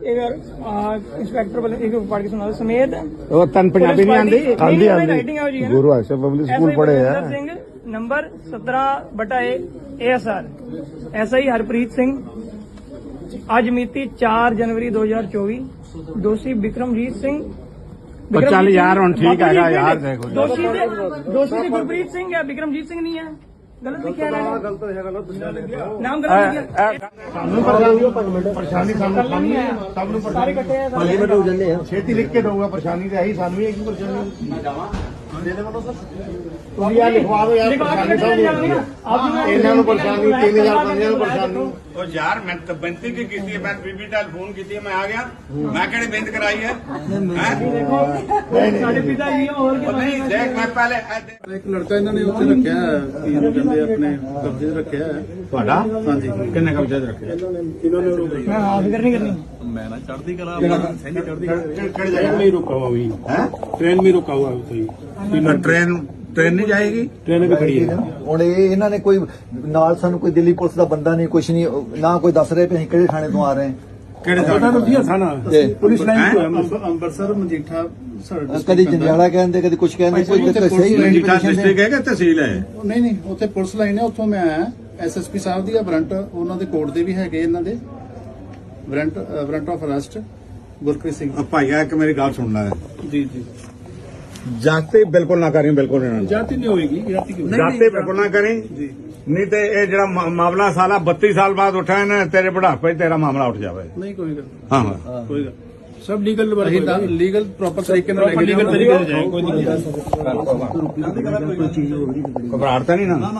ਇੱਕ ਇੰਸਪੈਕਟਰ ਵੱਲੋਂ ਇੱਕ ਪੜ੍ਹ ਕੇ ਸੁਣਾ ਦਿਓ ਸਮੇਤ ਉਹ ਤਨ ਪੰਜਾਬੀ ਨਹੀਂ ਆਂਦੀ ਆਂਦੀ ਆਂਦੀ ਗੁਰੂ ਹਰਸ਼ਾ ਪਬਲਿਕ ਸਕੂਲ ਪੜ੍ਹੇ ਆ। ਨੰਬਰ 17 ਬਟਾ ਏ ਐਸਆਈ ਹਰਪ੍ਰੀਤ ਸਿੰਘ ਅੱਜ ਮਿਤੀ 4 ਜਨਵਰੀ 2024 ਦੋਸ਼ੀ ਵਿਕਰਮਜੀਤ ਸਿੰਘ ਉਹ ਚੱਲ ਯਾਰ ਹੁਣ ਠੀਕ ਹੈਗਾ ਯਾਰ। ਦੇਖੋ। ਦੋਸ਼ੀ ਤੇ ਦੋਸ਼ੀ ਤੇ ਗੁਰਪ੍ਰੀਤ ਸਿੰਘ ਹੈ ਵਿਕਰਮਜੀਤ ਸਿੰਘ ਨਹੀਂ ਹੈ। ਗਲਤ ਲਿਖਿਆ ਹੈ ਗਲਤ ਨਾਮ ਗਲਤ ਲਿਖਿਆ। ਸਾਨੂੰ ਪਰੇਸ਼ਾਨੀ ਪਰੇਸ਼ਾਨੀ ਸਾਨੂੰ ਸਾਨੂੰ ਹੈ। ਸਭ ਨੂੰ ਸਾਰੇ ਇਕੱਠੇ ਆ। ਸਾਰੇ ਮਿੰਟ ਹੋ ਜਾਂਦੇ ਆ। ਛੇਤੀ ਲਿਖ ਕੇ ਦਊਗਾ ਪਰੇਸ਼ਾਨੀ ਤੇ ਆਹੀ ਸਾਨੂੰ ਵੀ ਇੱਕ ਪਰੇਸ਼ਾਨੀ ਮੈਂ ਜਾਵਾਂ। ਦੇ ਦੇ ਮੈਨੂੰ ਸਰ ਤੁਸੀਂ ਆ ਲਿਖਵਾ ਦਿਓ ਯਾਰ ਲਿਖਵਾ ਕੇ ਪਰੇਸ਼ਾਨੀ ਸਭ ਲਿਖਵਾ ਨੂੰ ਦਿਓ। ਇਹਨਾਂ ਨੂੰ ਪਰੇਸ਼ਾਨੀ 3000 ਬੰਦਿਆਂ ਨੂੰ ਪਰੇਸ਼ਾਨੀ ਉਹ ਯਾਰ ਮੈਂ ਤਾਂ ਬੇਨਤੀ ਕੀ ਕੀਤੀ ਹੈ ਮੈਂ ਬੀਬੀ ਨਾਲ ਫੋਨ ਕੀਤੀ ਹੈ, ਮੈਂ ਆ ਗਿਆ ਮੈਂ ਕਿਹੜੀ ਬੇਨਤੀ ਕਰਾਈ ਹੈ ਹੈਂ? ਸਾਡੇ ਪਿਤਾ ਜੀ ਹੋਰ ਉਹ ਨਹੀਂ ਦੇਖ ਮੈਂ ਪਹਿਲੇ ਇਹ ਦੇਖ- ਇੱਕ ਲੜਕਾ ਇਹਨਾਂ ਨੇ ਉੱਥੇ ਰੱਖਿਆ ਹੈ, ਕੀ ਇਹਨੂੰ ਕਹਿੰਦੇ ਆ, ਆਪਣੇ ਕਬਜ਼ੇ 'ਚ ਰੱਖਿਆ ਹੈ ਤੁਹਾਡਾ ਹਾਂਜੀ ਕਿੰਨੇ ਕਬਜ਼ੇ ਰੱਖਿਆ ਮੈਂ ਹਾਂ ਫਿਕਰ ਨਹੀਂ ਕਰਨੀ ਕਿਹੜੀ ਜਗ੍ਹਾ में ही रुका हुआ अभी ਹੈ ट्रेन में रुका हुआ है ਨਾ ਟ੍ਰੇਨ ਟ੍ਰੇਨ ਨਹੀਂ ਜਾਏਗੀ? ਟ੍ਰੇਨ ਕਿ ਖੜੀ ਹੈ। ਹੁਣ ਇਹ ਇਹਨਾਂ ਨੇ ਕੋਈ ਨਾਲ ਸਾਨੂੰ ਕੋਈ ਦਿੱਲੀ ਪੁਲਿਸ ਦਾ ਬੰਦਾ ਨਹੀਂ ਕੁਛ ਨਹੀਂ ਨਾ ਕੋਈ ਦੱਸ ਰਿਹਾ ਕਿ ਕਿਹੜੇ ਥਾਣੇ ਤੋਂ ਆ ਰਹੇ ਕਿਹੜੇ ਥਾਣੇ ਤੋਂ ਜੀ ਥਾਣਾ? ਪੁਲਿਸ ਲਾਈਨ ਤੋਂ ਅੰਮ੍ਰਿਤਸਰ ਮਜੀਠਾ ਕਦੀ ਜੰਜਾਲਾ ਕਹਿੰਦੇ ਕਦੀ ਕੁਛ ਕਹਿੰਦੇ ਕੋਈ ਤਾਂ ਸਹੀ ਮਜੀਠਾ ਡਿਸਟ੍ਰਿਕਟ ਤਹਿਸੀਲ ਹੈ। ਨਹੀਂ ਨਹੀਂ ਉੱਥੇ ਪੁਲਿਸ ਲਾਈਨ ਹੈ ਉੱਥੋਂ ਮੈਂ ਆਇਆ। ਐਸਐਸਪੀ ਸਾਹਿਬ ਦੀ ਆ ਵਰੰਟ ਉਹਨਾਂ ਦੇ ਕੋਰਟ ਦੇ ਵੀ ਹੈਗੇ ਇਹਨਾਂ ਦੇ। Warrant warrant of arrest Gurkrishan Singh. ਭਾਈਆ ਇੱਕ ਮੇਰੀ ਗੱਲ ਸੁਣਨਾ ਹੈ। ਜੀ ਜੀ। ਜਾਤੀ ਬਿਲਕੁਲ ਨਾ ਕਰੀ ਬਿਲਕੁਲ ਇਹਨਾਂ ਨੂੰ ਜਾਤੀ ਨਹੀਂ ਹੋਏਗੀ ਜਾਤੀ ਕਿਉਂ? ਜਾਤੀ ਬਿਲਕੁਲ ਨਾ ਕਰੀ। ਜੀ। ਨਹੀਂ ਤੇ ਇਹ ਜਿਹੜਾ ਮਾ- ਮਾਮਲਾ ਸਾਲਾ 32 ਸਾਲ ਬਾਅਦ ਉੱਠਿਆ ਨਾ ਤੇਰੇ ਬੁਢਾਪੇ 'ਚ ਤੇਰਾ ਮਾਮਲਾ ਉੱਠ ਜਾਵੇ। ਨਹੀਂ ਕੋਈ ਗੱਲ ਹਾਂ ਹਾਂ। ਕੋਈ ਗੱਲ ਸਭ ਲੀਗਲ ਅਸੀਂ ਤਾਂ ਲੀਗਲ ਪ੍ਰੋਪਰ ਤਰੀਕੇ ਨਾਲ ਲੈ ਕੇ ਲੀਗਲ ਤਰੀਕੇ ਨਾਲ ਜਾਏ ਕੋਈ ਨਹੀਂ। ਘਬਰਾਹਟ ਤਾਂ ਨਹੀਂ ਨਾ।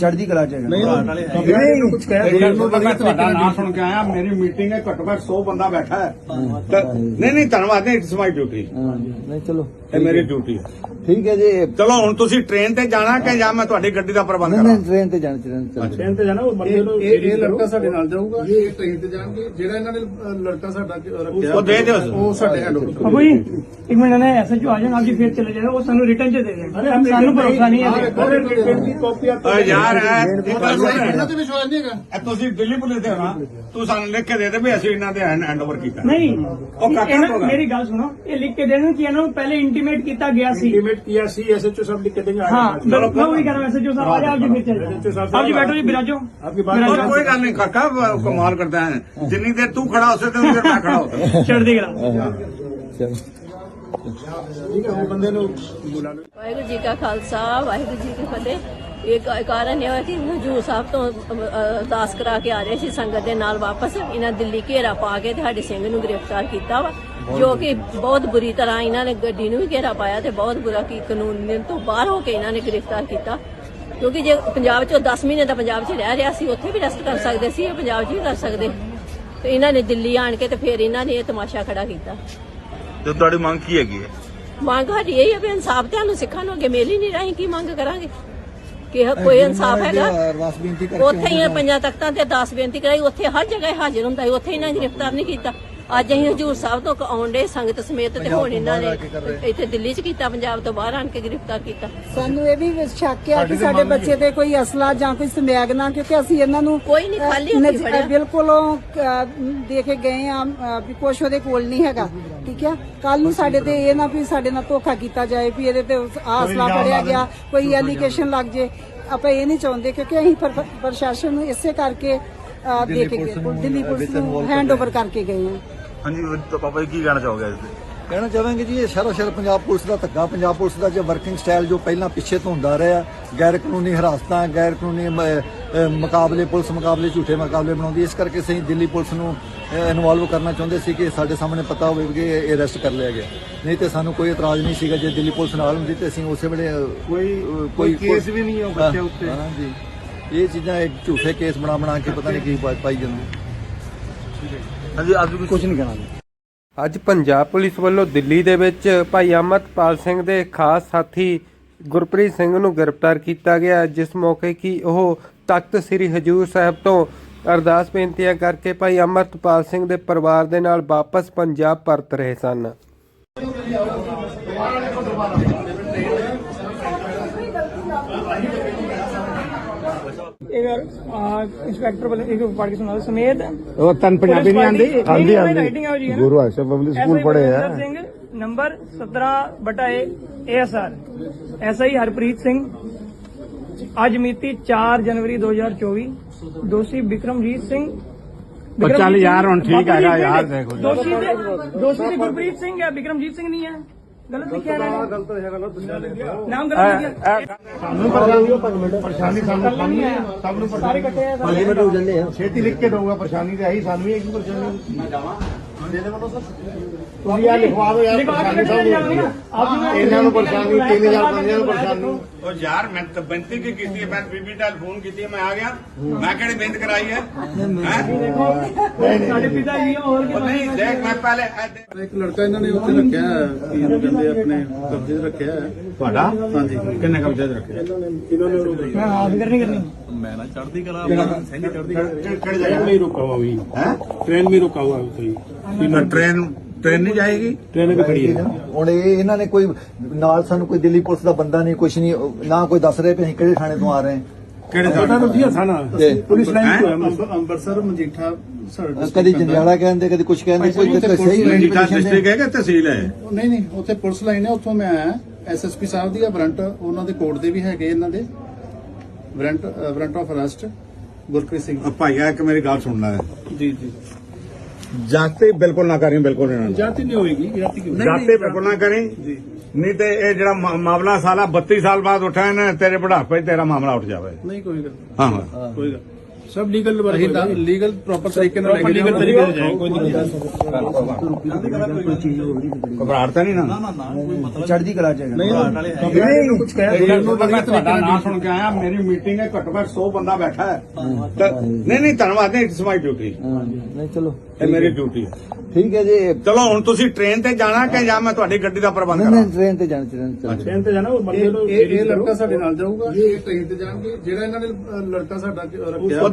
ਚੜ੍ਹਦੀ ਕਲਾ ਚ ਹੈਗਾ। ਨਹੀਂ ਕੁਝ ਕਹਿ ਮੈਂ ਤੁਹਾਡਾ ਨਾਮ ਸੁਣ ਕੇ ਆਇਆ ਮੇਰੀ ਮੀਟਿੰਗ ਹੈ ਘੱਟੋ ਘੱਟ 100 ਬੰਦਾ ਬੈਠਾ ਹੈ। ਤਾਂ- ਨਹੀਂ ਨਹੀਂ ਧੰਨਵਾਦ ਨਹੀਂ ਇਟਸ ਮਾਈ ਡਿਊਟੀ। ਹਾਂ, ਨਹੀਂ ਚਲੋ। ਇਹ ਮੇਰੀ ਡਿਊਟੀ ਹੈ। ਠੀਕ ਹੈ ਜੀ। ਚਲੋ ਹੁਣ ਤੁਸੀਂ ਟ੍ਰੇਨ ਤੇ ਜਾਣਾ ਕਿ ਜਾਂ ਮੈਂ ਤੁਹਾਡੀ ਗੱਡੀ ਦਾ ਪ੍ਰਬੰਧ ਨਹੀਂ ਕਰਾਂ? ਨਹੀਂ ਟ੍ਰੇਨ ਤੇ ਜਾਣਾ ਟ੍ਰੇਨ ਤੇ ਜਾਣਾ। ਟ੍ਰੇਨ ਤੇ ਜਾਣਾ ਉਹ ਬੰਦੇ ਨੂੰ ਇਹ ਇਹ ਲੜਕਾ ਸਾਡੇ ਨਾਲ ਜਾਊਗਾ ਇਹ ਟ੍ਰੇਨ ਤੇ ਜਾਣਗੇ ਜਿਹੜਾ ਇਹਨਾਂ ਨੇ ਅ, ਲੜਕਾ ਸਾਡਾ ਰੱਖਿਆ ਉਹ ਦੇ ਦਿਓ। ਉਹ ਸਾਡੇ ਹੈਂਡ ਬਾਬੂ ਜੀ ਇੱਕ ਮਿੰਟ ਨੇ ਐਸਐਚਓ ਆ ਜਾਣ ਆਪ ਜੀ ਫਿਰ ਚਲੇ ਜਾਓ ਉਹ ਸਾਨੂੰ ਰਿਟਰਨ ਚ ਦੇ ਦੇਣ। ਸਾਨੂੰ ਭਰੋਸਾ ਨਹੀਂ ਹੈ। ਓਏ ਯਾਰ ਇਹ ਇੱਕ ਗੱਲ ਸੁਣ ਇਹਨਾਂ ਤੇ ਵਿਸ਼ਵਾਸ ਨਹੀਂ ਹੈਗਾ। ਇਹ ਤੁਸੀਂ ਦਿੱਲੀ ਪੁਲਿਸ ਦੇ ਹੋ ਨਾ ਤੂੰ ਸਾਨੂੰ ਲਿਖ ਕੇ ਦੇ ਦੇ ਵੀ ਅਸੀਂ ਇਹਨਾਂ ਦੇ ਹੈਂਡ ਓਵਰ ਕੀਤਾ। ਨਹੀਂ ਉਹ ਕਾਕਾ ਇਹਨਾਂ- ਹੋਗਾ। ਮੇਰੀ ਗੱਲ ਸੁਣੋ ਇਹ ਲਿਖ ਕੇ ਦੇਣ ਕਿ ਇਹਨਾਂ ਨੂੰ ਪਹਿਲੇ ਇੰਟੀਮੇਟ इंटीमेट किया गया सी इंटीमेट किया सी एसएचओ साहब लिख के देंगे हाँ मैं वही कह रहा हूँ एसएचओ साहब आज आप जी बैठे आप जी बैठो जी बिराजो आपकी बात कोई गल नहीं काका कमाल करता है जितनी देर तू खड़ा उससे देर मैं खड़ा होता चढ़ देगा ਵਾਹਿਗੁਰੂ ਜੀ ਕਾ ਖਾਲਸਾ ਵਾਹਿਗੁਰੂ ਜੀ ਕੀ ਫਤਿਹ ਇਹ ਕਾਰਨ ਇਹ ਹੋਇਆ ਕਿ ਹਜੂਰ ਸਾਹਿਬ ਤੋਂ ਅਰਦਾਸ ਕਰਾ ਕੇ ਆ ਰਹੇ ਸੀ ਸੰਗਤ ਦੇ ਨਾਲ ਵਾਪਸ ਇਹਨਾਂ ਦਿੱਲੀ ਘੇਰਾ ਪਾ ਕੇ ਤੇ ਸਾਡੇ ਸਿੰਘ ਨੂੰ ਗ੍ਰਿਫਤਾਰ ਕੀਤਾ ਵਾ ਜੋ ਕਿ ਬਹੁਤ ਬੁਰੀ ਤਰ੍ਹਾਂ ਇਹਨਾਂ ਨੇ ਗੱਡੀ ਨੂੰ ਵੀ ਘੇਰਾ ਪਾਇਆ ਤੇ ਬਹੁਤ ਬੁਰਾ ਕੀ ਕਾਨੂੰਨ ਤੋਂ ਬਾਹਰ ਹੋ ਕੇ ਇਹਨਾਂ ਨੇ ਗ੍ਰਿਫਤਾਰ ਕੀਤਾ। ਕਿਉਂਕਿ ਜੇ ਪੰਜਾਬ ਚੋਂ 10 ਮਹੀਨੇ ਦਾ ਪੰਜਾਬ 'ਚ ਰਹਿ ਰਿਹਾ ਸੀ ਉੱਥੇ ਵੀ ਰੈਸਟ ਕਰ ਸਕਦੇ ਸੀ ਇਹ ਪੰਜਾਬ 'ਚ ਵੀ ਕਰ ਸਕਦੇ। ਤੇ ਇਹਨਾਂ ਨੇ ਦਿੱਲੀ ਆਣ ਕੇ ਤੇ ਫਿਰ ਇਹਨਾਂ ਨੇ ਇਹ ਤਮਾਸ਼ਾ ਖੜਾ ਕੀਤਾ। ਤੇ ਤੁਹਾਡੀ ਮੰਗ ਕੀ ਹੈਗੀ ਹੈ? ਮੰਗ ਸਾਡੀ ਇਹ ਹੈ ਵੀ ਇਨਸਾਫ ਤੇ ਸਾਨੂੰ ਸਿੱਖਾਂ ਨੂੰ ਅੱਗੇ ਮਿਲ ਹੀ ਨਹੀਂ ਰਹੀ ਕੀ ਮੰਗ ਕਰਾਂਗੇ? ਕਿ ਕੋਈ ਇਨਸਾਫ ਹੈਗਾ? ਉੱਥੇ ਹੀ ਪੰਜਾਂ ਤਖਤਾਂ ਤੇ 10 ਬੇਨਤੀ ਕਰਾਈ ਉੱਥੇ ਹਰ ਜਗ੍ਹਾ ਹਾਜ਼ਰ ਹੁੰਦਾ ਉੱਥੇ ਇਹਨਾਂ ਨੇ ਗ੍ਰਿਫਤਾਰ ਨਹੀਂ ਕੀਤਾ। ਅੱਜ ਅਸੀਂ ਹਜੂਰ ਸਾਹਿਬ ਤੋਂ ਆਉਣ ਦੇ ਸੰਗਤ ਸਮੇਤ ਤੇ ਹੁਣ ਇਹਨਾਂ ਨੇ ਇੱਥੇ ਦਿੱਲੀ 'ਚ ਕੀਤਾ ਪੰਜਾਬ ਤੋਂ ਬਾਹਰ ਆਣ ਕੇ ਗ੍ਰਿਫਤਾਰ ਕੀਤਾ। ਸਾਨੂੰ ਇਹ ਵੀ ਸ਼ੱਕ ਹੈ ਕਿ ਸਾਡੇ ਬੱਚੇ ਤੇ ਕੋਈ ਅਸਲਾ ਜਾਂ ਕੋਈ ਸਮੈਗ ਨਾ ਕਿਉਂਕਿ ਅਸੀਂ ਇਹਨਾਂ ਨੂੰ ਕੋਈ ਨਹੀਂ, ਖਾਲੀ ਹੱਥੀਂ ਫੜਿਆ। ਬਿਲਕੁਲ ਦੇ ਕੇ ਗਏ ਆ ਵੀ ਕੁਛ ਉਹਦੇ ਕੋਲ ਨਹੀਂ ਹੈਗਾ ਠੀਕ ਹੈ ਕੱਲ ਨੂੰ ਸਾਡੇ ਤੇ ਇਹ ਨਾ ਵੀ ਸਾਡੇ ਨਾਲ ਧੋਖਾ ਕੀਤਾ ਜਾਏ ਵੀ ਇਹਦੇ ਤੇ ਅਸਲਾ ਫੜਿਆ ਗਿਆ ਕੋਈ ਐਲੀਗੇਸ਼ਨ ਲੱਗ ਜੇ। ਆਪਾਂ ਇਹ ਨਹੀਂ ਚਾਹੁੰਦੇ ਕਿਉਂਕਿ ਅਸੀਂ ਪ੍ਰ- ਪ੍ਰਸ਼ਾਸਨ ਨੂੰ ਇਸੇ ਕਰਕੇ ਦੇ ਕੇ ਗਏ ਦਿੱਲੀ ਪੁਲਿਸ ਨੂੰ ਹੈਂਡਓਵਰ ਕਰਕੇ ਗਏ ਆ। ਹਾਂਜੀ ਤਾਂ ਪਾਪਾ ਜੀ ਕੀ ਕਹਿਣਾ ਚਾਹੋਗੇ ਇਸ ਤੇ? ਕਹਿਣਾ ਚਾਹਾਂਗੇ ਜੀ ਇਹ ਸਾਰਾ ਸ਼ਰ ਪੰਜਾਬ ਪੁਲਿਸ ਦਾ ਧੱਕਾ ਪੰਜਾਬ ਪੁਲਿਸ ਦਾ ਜੋ ਵਰਕਿੰਗ ਸਟਾਈਲ ਜੋ ਪਹਿਲਾਂ ਪਿੱਛੇ ਤੋਂ ਹੁੰਦਾ ਰਿਹਾ ਗੈਰ ਕਾਨੂੰਨੀ ਹਰਾਸਤਾਂ ਗੈਰ ਕਾਨੂੰਨੀ ਮੁਕਾਬਲੇ ਪੁਲਿਸ ਮੁਕਾਬਲੇ ਝੂਠੇ ਮੁਕਾਬਲੇ ਬਣਾਉਂਦੀ ਇਸ ਕਰਕੇ ਅਸੀਂ ਦਿੱਲੀ ਪੁਲਿਸ ਨੂੰ ਇਨਵੋਲਵ ਕਰਨਾ ਚਾਹੁੰਦੇ ਸੀ ਕਿ ਸਾਡੇ ਸਾਹਮਣੇ ਪਤਾ ਹੋਵੇ ਕਿ ਇਹ ਅਰੈਸਟ ਕਰ ਲਿਆ ਗਿਆ। ਨਹੀਂ ਤੇ ਸਾਨੂੰ ਕੋਈ ਇਤਰਾਜ਼ ਨਹੀਂ ਸੀਗਾ ਜੇ ਦਿੱਲੀ ਪੁਲਿਸ ਨਾਲ ਹੁੰਦੀ ਤੇ ਅਸੀਂ ਉਸੇ ਵੇਲੇ ਅਹ, ਕੋਈ ਕੇਸ ਵੀ ਨਹੀਂ ਹੈ ਬੱਚੇ ਉੱਤੇ। ਹਾਂ ਜੀ। ਇਹ ਚੀਜ਼ਾਂ ਇੱਕ ਝੂਠੇ ਕੇਸ ਬਣਾ ਬਣਾ ਕੇ ਪਤਾ ਨਹੀਂ ਕੀ ਪਾਈ ਜਾਂਦੇ। ਹਾਂਜੀ, ਅੱਜ ਵੀ ਕੁਝ ਨਹੀਂ ਕਹਿਣਾ ਅੱਜ ਪੰਜਾਬ ਪੁਲਿਸ ਵੱਲੋਂ ਦਿੱਲੀ ਦੇ ਵਿੱਚ ਭਾਈ ਅਮਰਪਾਲ ਸਿੰਘ ਦੇ ਖਾਸ ਸਾਥੀ ਗੁਰਪ੍ਰੀਤ ਸਿੰਘ ਨੂੰ ਗ੍ਰਿਫਤਾਰ ਕੀਤਾ ਗਿਆ, ਜਿਸ ਮੌਕੇ ਕਿ ਉਹ ਤਖਤ ਸ੍ਰੀ ਹਜੂਰ ਸਾਹਿਬ ਤੋਂ ਅਰਦਾਸ ਬੇਨਤੀਆਂ ਕਰਕੇ ਭਾਈ ਅਮਰਪਾਲ ਸਿੰਘ ਦੇ ਪਰਿਵਾਰ ਦੇ ਨਾਲ ਵਾਪਸ ਪੰਜਾਬ ਪਰਤ ਰਹੇ ਸਨ ਇੱਕ ਆ, ਇੰਸਪੈਕਟਰ ਬਲ ਇੱਕ ਪੜ੍ਹ ਕੇ ਸੁਣਾ ਸਮੇਤ ਉਹ ਤਨ ਪੰਜਾਬੀ ਨਹੀਂ ਆਂਦੀ ਆਂਦੀ ਆਂਦੀ? ਗੁਰੂ ਆਸ਼ਾ ਪਬਲਿਕ ਸਕੂਲ ਪੜ੍ਹੇ ਆ ਸਿੰਘ ਨੰਬਰ 17 ਬਟਾ ਏਐਸਆਰ ਐਸਆਈ ਹਰਪ੍ਰੀਤ ਸਿੰਘ ਅੱਜ ਮਿਤੀ 4 ਜਨਵਰੀ 2024 ਦੋਸ਼ੀ ਵਿਕਰਮਜੀਤ ਸਿੰਘ ਚੱਲ ਯਾਰ, ਹੁਣ ਠੀਕ ਹੈਗਾ ਯਾਰ। ਦੇਖੋ। ਦੋਸ਼ੀ ਤੇ ਦੋਸ਼ੀ ਤੇ ਗੁਰਪ੍ਰੀਤ ਸਿੰਘ ਹੈ ਵਿਕਰਮਜੀਤ ਸਿੰਘ ਨਹੀਂ ਹੈ ਗਲਤ ਲਿਖਿਆ ਹੈ ਨਾਮ ਗਲਤ ਲਿਖਿਆ। ਸਾਨੂੰ ਪਰੇਸ਼ਾਨੀ ਪਰੇਸ਼ਾਨੀ ਸਾਨੂੰ ਸਾਨੂੰ ਹੈ ਸਭ ਨੂੰ ਸਾਰੇ ਇਕੱਠੇ ਆ ਸਾਰੇ ਮਿੰਟ ਹੋ ਜਾਂਦੇ ਆ। ਛੇਤੀ ਲਿਖ ਕੇ ਦਊਗਾ ਪਰੇਸ਼ਾਨੀ ਤੇ ਆਹੀ ਸਾਨੂੰ ਹੀ ਹੈ ਕਿ ਪਰੇਸ਼ਾਨੀ। ਮੈਂ ਜਾਵਾਂ। ਦੇ ਦੇ ਮੈਨੂੰ ਸਰ। ਲਿਖਵਾ ਦਿਓ ਯਾਰ ਇਹਨਾਂ ਨੂੰ ਪਰੇਸ਼ਾਨੀ 3000 ਬੰਦਿਆਂ ਨੂੰ ਪਰੇਸ਼ਾਨੀ। ਉਹ ਯਾਰ ਮੈਂ ਤਾਂ ਬੇਨਤੀ ਕੀਤੀ ਹੈ ਮੈਂ ਬੀਬੀ ਨਾਲ ਫੋਨ ਕੀਤੀ ਮੈਂ ਆ ਗਿਆ। ਮੈਂ ਕਿਹੜੀ ਬੇਨਤ ਕਰਾਈ ਹੈ? ਸਾਡੇ ਨਹੀਂ ਦੇਖ ਮੈਂ ਪਹਿਲੇ ਇੱਕ ਲੜਕਾ ਇਹਨਾਂ ਨੇ ਉੱਥੇ ਰੱਖਿਆ ਕੀ ਕਹਿੰਦੇ ਆਪਣੇ ਕਬਜ਼ੇ ਰੱਖਿਆ ਨਾ ਚੜਦੀ ਕਲਾ ਸੈਂਡੀ ਚੜਦੀ ਹੈ ਟ੍ਰੇਨ ਟ੍ਰੇਨ ਟ੍ਰੇਨ ਨਹੀਂ ਜਾਏਗੀ? ਟ੍ਰੇਨ ਕਿ ਖੜੀ ਹੈ। ਹੁਣ ਇਹ ਇਹਨਾਂ ਨੇ ਕੋਈ ਨਾਲ ਸਾਨੂੰ ਕੋਈ ਦਿੱਲੀ ਪੁਲਿਸ ਦਾ ਬੰਦਾ ਨਹੀਂ ਕੁਛ ਨਹੀਂ ਨਾ ਕੋਈ ਦੱਸ ਰਹੇ ਵੀ ਅਸੀਂ ਕਿਹੜੇ ਥਾਣੇ ਤੋਂ ਆ ਰਹੇ ਕਿਹੜੇ ਥਾਣੇ? ਤੋਂ ਜੀ ਸਾਨਾ ਪੁਲਿਸ ਲਾਈਨ ਤੋਂ ਅੰਮ੍ਰਿਤਸਰ ਮਜੀਠਾ ਕਦੀ ਜੰਡਿਆਲਾ ਕਹਿੰਦੇ ਕਦੀ ਕੁਝ ਕਹਿੰਦੇ ਕੋਈ ਤੇ ਸਹੀ ਹੈ। ਨਹੀਂ ਨਹੀਂ ਉੱਥੇ ਪੁਲਿਸ ਲਾਈਨ ਹੈ ਉੱਥੋਂ ਮੈਂ ਆਇਆ। ਐਸਐਸਪੀ ਸਾਹਿਬ ਦੀ ਆ ਵਾਰੰਟ ਉਹਨਾਂ ਦੇ ਕੋਰਟ ਦੇ ਵੀ ਹੈਗੇ ਇਹਨਾਂ ਦੇ। Warrant warrant of arrest Gurpreet Singh. ਭਾਈਆ ਇੱਕ ਮੇਰੀ ਗੱਲ ਸੁਣਨਾ ਹੈ। ਜੀ ਜੀ। ਜਾਤੇ ਬਿਲਕੁਲ ਨਾ ਕਰੀ ਬਿਲਕੁਲ ਇਹਨਾਂ ਨੂੰ जाति नहीं होगी जाति क्यों ਜਾਤੇ ਬਿਲਕੁਲ ਨਾ ਕਰੀ ਨਹੀਂ ਤੇ ਇਹ ਜਿਹੜਾ ਮਾ- ਮਾਮਲਾ ਸਾਲਾ 32 ਸਾਲ ਬਾਅਦ ਉਠਿਆ ਨਾ ਤੇਰੇ ਬੁਢਾਪੇ 'ਚ ਤੇਰਾ ਮਾਮਲਾ ਉੱਠ ਜਾਵੇ नहीं कोई गल ਹਾਂ ਹਾਂ कोई गल ਸਭ ਲੀਗਲ ਵਰਕ ਅਸੀਂ ਤਾਂ ਲੀਗਲ ਪ੍ਰੋਪਰ ਤਰੀਕੇ ਨਾਲ ਲੈਂਗੇ ਲੀਗਲ ਜਾਏ ਕੋਈ ਨਹੀਂ। ਘਬਰਾਹਟ ਤਾਂ ਨਹੀਂ ਨਾ। ਨਾ ਕਲਾ ਚ ਨਹੀਂ ਕੁਝ ਕਹਿ ਤੁਹਾਨੂੰ ਪਤਾ ਤੁਹਾਡਾ ਨਾਮ ਸੁਣ ਕੇ ਆਇਆ ਮੇਰੀ ਮੀਟਿੰਗ ਹੈ ਘੱਟੋ ਘੱਟ 100 ਬੰਦਾ ਬੈਠਾ ਹੈ। ਨਹੀਂ ਨਹੀਂ ਧੰਨਵਾਦ ਨਹੀਂ ਇਟਸ ਮਾਈ ਡਿਊਟੀ ਨਹੀਂ ਚਲੋ। ਇਹ ਮੇਰੀ ਡਿਊਟੀ ਹੈ। ਠੀਕ ਹੈ ਜੀ ਚਲੋ ਹੁਣ ਤੁਸੀਂ ਟ੍ਰੇਨ ਤੇ ਜਾਣਾ ਕਿ ਜਾਂ ਮੈਂ ਤੁਹਾਡੀ ਗੱਡੀ ਦਾ ਪ੍ਰਬੰਧ ਕਰਾਂ ਨਹੀਂ ਟ੍ਰੇਨ ਤੇ ਜਾਣਾ ਚਾਹੁੰਦੇ ਟ੍ਰੇਨ ਤੇ ਜਾਣਾ ਉਹ ਬੰਦੇ ਨੂੰ ਇਹ ਲੜਕਾ ਸਾਡੇ ਨਾਲ ਜਾਊਗਾ? ਇਹ ਟ੍ਰੇਨ ਤੇ ਜਾਣਗੇ। ਜਿਹੜਾ ਇਹਨਾਂ ਨੇ ਲੜਕਾ ਸਾਡਾ ਰੱਖਿਆ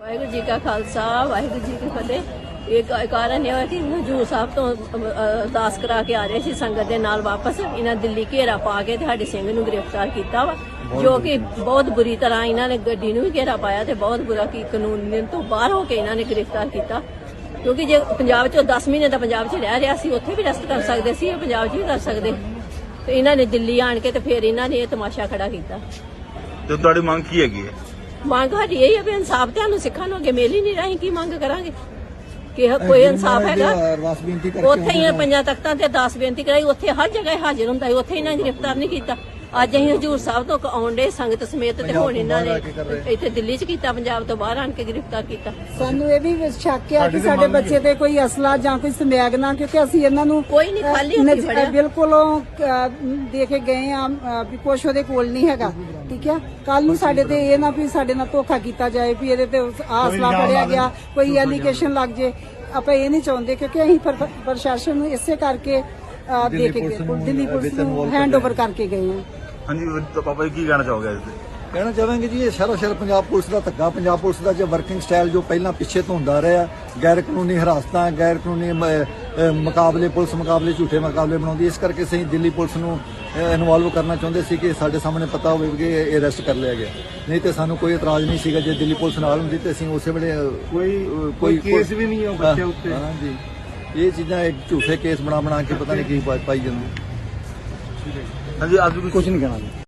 ਵਾਹਿਗੁਰੂ ਹਜੂਰ ਸਾਹਿਬ ਸਿੰਘ ਨੂੰ ਗ੍ਰਿਫਤਾਰ ਕੀਤਾ ਵਾ ਜੋ ਕਿ ਬਹੁਤ ਬੁਰੀ ਤਰ੍ਹਾਂ ਇਹਨਾਂ ਨੇ ਗੱਡੀ ਨੂੰ ਵੀ ਘੇਰਾ ਪਾਇਆ ਤੇ ਬਹੁਤ ਬੁਰਾ ਕਾਨੂੰਨ ਤੋਂ ਬਾਹਰ ਹੋ ਕੇ ਇਹਨਾਂ ਨੇ ਗ੍ਰਿਫਤਾਰ ਕੀਤਾ। ਕਿਉਂਕਿ ਜੇ ਪੰਜਾਬ ਚੋਂ 10 ਮਹੀਨੇ ਦਾ ਪੰਜਾਬ 'ਚ ਰਹਿ ਰਿਹਾ ਸੀ ਉੱਥੇ ਵੀ ਰੈਸਟ ਕਰ ਸਕਦੇ ਸੀ ਪੰਜਾਬ 'ਚ ਵੀ ਕਰ ਸਕਦੇ। ਤੇ ਇਹਨਾਂ ਨੇ ਦਿੱਲੀ ਆਣ ਕੇ ਤੇ ਫਿਰ ਇਹਨਾਂ ਨੇ ਇਹ ਤਮਾਸ਼ਾ ਖੜਾ ਕੀਤਾ। ਤੇ ਤੁਹਾਡੀ ਮੰਗ ਕੀ ਹੈਗੀ ਹੈ? ਮੰਗ ਸਾਡੀ ਇਹ ਹੈ ਵੀ ਇਨਸਾਫ ਤੁਹਾਨੂੰ ਸਿੱਖਾਂ ਨੂੰ ਅੱਗੇ ਮਿਲ ਹੀ ਨਹੀਂ ਰਹੀ ਕੀ ਮੰਗ ਕਰਾਂਗੇ? ਕਿ ਹ- ਕੋਈ ਇਨਸਾਫ ਹੈਗਾ? ਅਰਦਾਸ ਬੇਨਤੀ ਕਰਕੇ ਉੱਥੇ ਹੀ ਪੰਜਾਂ ਤਖਤਾਂ ਤੇ 10 ਬੇਨਤੀ ਕਰਾਈ ਉੱਥੇ ਹਰ ਜਗ੍ਹਾ ਇਹ ਹਾਜ਼ਰ ਹੁੰਦਾ ਸੀ ਉੱਥੇ ਇਹਨਾਂ ਨੇ ਗ੍ਰਿਫਤਾਰ ਨਹੀਂ ਕੀਤਾ। ਅੱਜ ਅਸੀਂ ਹਜੂਰ ਸਾਹਿਬ ਤੋਂ ਆਉਣ ਦੇ ਸੰਗਤ ਸਮੇਤ ਤੇ ਹੁਣ ਇਹਨਾਂ ਨੇ ਇੱਥੇ ਦਿੱਲੀ 'ਚ ਕੀਤਾ ਪੰਜਾਬ ਤੋਂ ਬਾਹਰ ਆਣ ਕੇ ਗ੍ਰਿਫਤਾਰ ਕੀਤਾ। ਸਾਨੂੰ ਇਹ ਵੀ ਸ਼ੱਕ ਆ ਕਿ ਸਾਡੇ ਬੱਚੇ ਤੇ ਕੋਈ ਅਸਲਾ ਜਾਂ ਕੋਈ ਸਮੈਗ ਨਾ ਕਿਉਂਕਿ ਅਸੀਂ ਇਹਨਾਂ ਨੂੰ ਕੋਈ ਨਹੀਂ, ਖਾਲੀ ਹੱਥੀਂ ਫੜਿਆ। ਬਿਲਕੁਲ ਉਹ, ਅ, ਦੇ ਕੇ ਗਏ ਆ ਵੀ ਕੁਛ ਉਹਦੇ ਕੋਲ ਨਹੀਂ ਹੈਗਾ ਠੀਕ ਹੈ ਕੱਲ ਨੂੰ ਸਾਡੇ ਤੇ ਇਹ ਨਾ ਵੀ ਸਾਡੇ ਨਾਲ ਧੋਖਾ ਕੀਤਾ ਜਾਏ ਵੀ ਇਹਦੇ ਤੇ ਆ ਅਸਲਾ ਫੜਿਆ ਗਿਆ ਕੋਈ ਐਲੀਗੇਸ਼ਨ ਲੱਗ ਜੇ। ਆਪਾਂ ਇਹ ਨਹੀਂ ਚਾਹੁੰਦੇ ਕਿਉਂਕਿ ਅਸੀਂ ਪ੍ਰ- ਪ੍ਰਸ਼ਾਸਨ ਨੂੰ ਇਸੇ ਕਰਕੇ ਦੇ ਕੇ ਗਏ। ਦਿੱਲੀ ਪੁਲਿਸ ਨੂੰ ਹੈਂਡ ਓਵਰ ਕਰਕੇ ਗਏ ਆ। ਹਾਂਜੀ ਤਾਂ ਪਾਪਾ ਜੀ ਕੀ ਕਹਿਣਾ ਚਾਹੋਗੇ ਇਸ ਤੇ? ਕਹਿਣਾ ਚਾਹਾਂਗੇ ਜੀ ਇਹ ਸ਼ਰੋ ਸ਼ਰ ਪੰਜਾਬ ਪੁਲਿਸ ਦਾ ਧੱਕਾ ਪੰਜਾਬ ਪੁਲਿਸ ਦਾ ਜੋ ਵਰਕਿੰਗ ਸਟਾਈਲ ਜੋ ਪਹਿਲਾਂ ਪਿੱਛੇ ਤੋਂ ਹੁੰਦਾ ਰਿਹਾ ਗੈਰ ਕਾਨੂੰਨੀ ਹਰਾਸਤਾਂ ਗੈਰ ਕਾਨੂੰਨੀ ਮੁਕਾਬਲੇ ਪੁਲਿਸ ਮੁਕਾਬਲੇ ਝੂਠੇ ਮੁਕਾਬਲੇ ਬਣਾਉਂਦੀ ਇਸ ਕਰਕੇ ਅਸੀਂ ਦਿੱਲੀ ਪੁਲਿਸ ਨੂੰ ਇਨਵੋਲਵ ਕਰਨਾ ਚਾਹੁੰਦੇ ਸੀ ਕਿ ਸਾਡੇ ਸਾਹਮਣੇ ਪਤਾ ਹੋਵੇ ਕਿ ਇਹ ਅਰੈਸਟ ਕਰ ਲਿਆ ਗਿਆ। ਨਹੀਂ ਤੇ ਸਾਨੂੰ ਕੋਈ ਇਤਰਾਜ਼ ਨਹੀਂ ਸੀਗਾ ਜੇ ਦਿੱਲੀ ਪੁਲਿਸ ਨਾਲ ਹੁੰਦੀ ਤੇ ਅਸੀਂ ਉਸੇ ਵੇਲੇ ਕੋਈ ਕੋਈ ਕੇਸ ਵੀ ਨਹੀਂ ਹੈ ਉਹ ਬੱਚੇ ਉੱਤੇ। ਹਾਂ ਜੀ। ਇਹ ਚੀਜ਼ਾਂ ਇੱਕ ਝੂਠੇ ਕੇਸ ਬਣਾ ਬਣਾ ਕੇ ਪਤਾ ਨਹੀਂ ਕੀ ਪਾਈ ਜਾਂਦੇ। ਹਾਂਜੀ ਅੱਜ ਵੀ ਕੁਝ ਨਹੀਂ ਕਹਿਣਾ